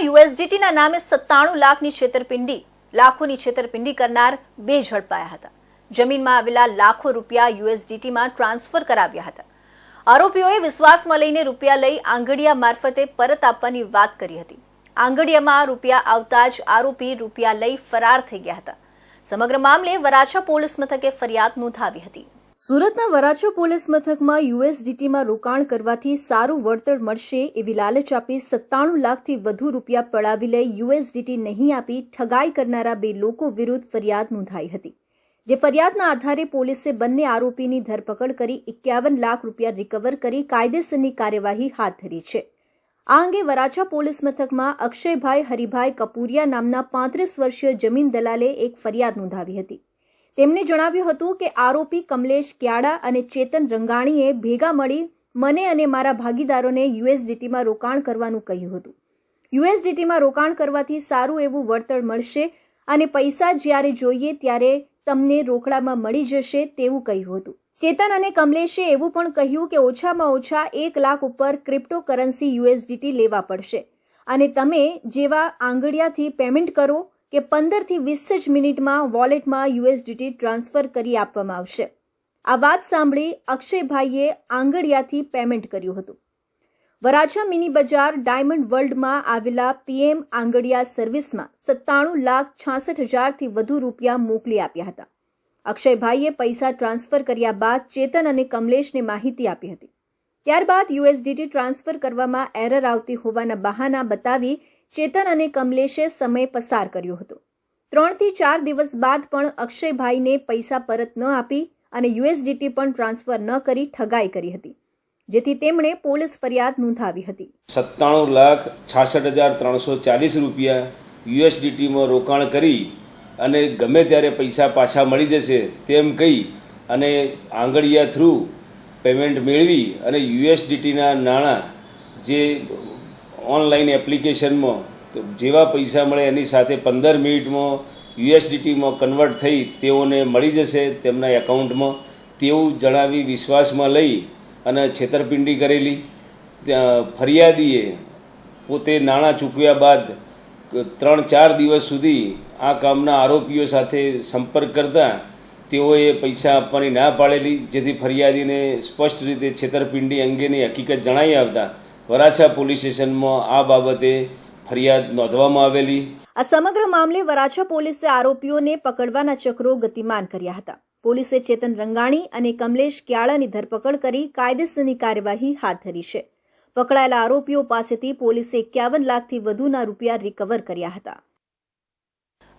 સુરતમાં યુએસડીટીના નામે સત્તાણું લાખની છેતરપિંડી, લાખોની છેતરપિંડી કરનાર બે ઝડપાયા હતા. જમીનમાં આવેલા લાખો રૂપિયા યુએસડીટીમાં ટ્રાન્સફર કરાવ્યા હતા. આરોપીઓએ વિશ્વાસમાં લઈને રૂપિયા લઈ આંગડિયા મારફતે પરત આપવાની વાત કરી હતી. આંગડિયામાં રૂપિયા આવતા જ આરોપી રૂપિયા લઈ ફરાર થઈ ગયા હતા. સમગ્ર મામલે વરાછા પોલીસ મથકે ફરિયાદ નોંધાવી હતી. સુરતના વરાછા પોલીસ મથકમાં યુએસડીટીમાં રોકાણ કરવાથી સારું વળતર મળશે એવી લાલચ આપી સત્તાણું લાખથી વધુ રૂપિયા પડાવી લઈ યુએસડીટી નહીં આપી ઠગાઈ કરનારા બે લોકો વિરુદ્ધ ફરિયાદ નોંધાઈ હતી, જે ફરિયાદના આધારે પોલીસે બંને આરોપીની ધરપકડ કરી એકાવન લાખ રૂપિયા રિકવર કરી કાયદેસરની કાર્યવાહી હાથ ધરી છે. આ અંગે વરાછા પોલીસ મથકમાં અક્ષયભાઈ હરિભાઈ કપૂરિયા નામના પાંત્રીસ વર્ષીય જમીન દલાલે એક ફરિયાદ નોંધાવી હતી. તેમણે જણાવ્યું હતું કે આરોપી કમલેશ ક્યાડા અને ચેતન રંગાણીએ ભેગા મળી મને અને મારા ભાગીદારોને યુએસડીટીમાં રોકાણ કરવાનું કહ્યું હતું. યુએસડીટીમાં રોકાણ કરવાથી સારું એવું વળતર મળશે અને પૈસા જ્યારે જોઈએ ત્યારે તમને રોકડામાં મળી જશે તેવું કહ્યું હતું. ચેતન અને કમલેશે એવું પણ કહ્યું કે ઓછામાં ઓછા એક લાખ ઉપર ક્રિપ્ટોકરન્સી યુએસડીટી લેવા પડશે અને તમે જેવા આંગળિયાથી પેમેન્ટ કરો કે પંદરથી વીસ જ મિનિટમાં વોલેટમાં યુએસડીટી ટ્રાન્સફર કરી આપવામાં આવશે. આ વાત સાંભળી અક્ષયભાઈએ આંગળિયાથી પેમેન્ટ કર્યું હતું. વરાછા મિની બજાર ડાયમંડ વર્લ્ડમાં આવેલા પીએમ આંગડિયા સર્વિસમાં સત્તાણું લાખ છાસઠ હજારથી વધુ રૂપિયા મોકલી આપ્યા હતા. અક્ષયભાઈએ પૈસા ટ્રાન્સફર કર્યા બાદ ચેતન અને કમલેશને માહિતી આપી હતી. ત્યારબાદ યુએસડીટી ટ્રાન્સફર કરવામાં એરર આવતી હોવાના બહાના બતાવી ચેતન અને કમલેશે સમય પસાર કર્યો હતો. ત્રણથી ચાર દિવસ બાદ પણ અક્ષયભાઈને પૈસા પરત ન આપી અને યુએસડીટી પણ ટ્રાન્સફર ન કરી ઠગાઈ કરી હતી, જેથી તેમણે પોલીસ ફરિયાદ નોંધાવી હતી. સત્તાણું લાખ છાસઠ હજાર ત્રણસો ચાલીસ રૂપિયા યુએસડીટીમાં રોકાણ કરી અને ગમે ત્યારે પૈસા પાછા મળી જશે તેમ કહી અને આંગળિયા થ્રુ પેમેન્ટ મેળવી અને યુએસડીટીના નાણાં જે ઓનલાઈન એપ્લિકેશનમાં તો જેવા પૈસા મળે એની સાથે પંદર મિનિટમાં યુએસડીટીમાં કન્વર્ટ થઈ તેઓને મળી જશે તેમના એકાઉન્ટમાં. તેવું જણાવી વિશ્વાસમાં લઈ અને છેતરપિંડી કરેલી. ત્યાં ફરિયાદીએ પોતે નાણાં ચૂકવ્યા બાદ ત્રણ ચાર દિવસ સુધી આ કામના આરોપીઓ સાથે સંપર્ક કરતા તેઓએ પૈસા આપવાની ના પાડેલી, જેથી ફરિયાદીને સ્પષ્ટ રીતે છેતરપિંડી અંગેની હકીકત જણાવી આવતા વરાછા પોલીસ સ્ટેશનમાં આ બાબતે ફરિયાદ નોંધવામાં આવેલી. આ સમગ્ર મામલે વરાછા પોલીસે આરોપીઓને પકડવાના ચક્રો ગતિમાન કર્યા હતા. પોલીસે ચેતન રંગાણી અને કમલેશ ક્યાળાની ધરપકડ કરી કાયદેસરની કાર્યવાહી હાથ ધરી છે. પકડાયેલા આરોપીઓ પાસેથી પોલીસે એકાવન લાખથી વધુના રૂપિયા રિકવર કર્યા હતા.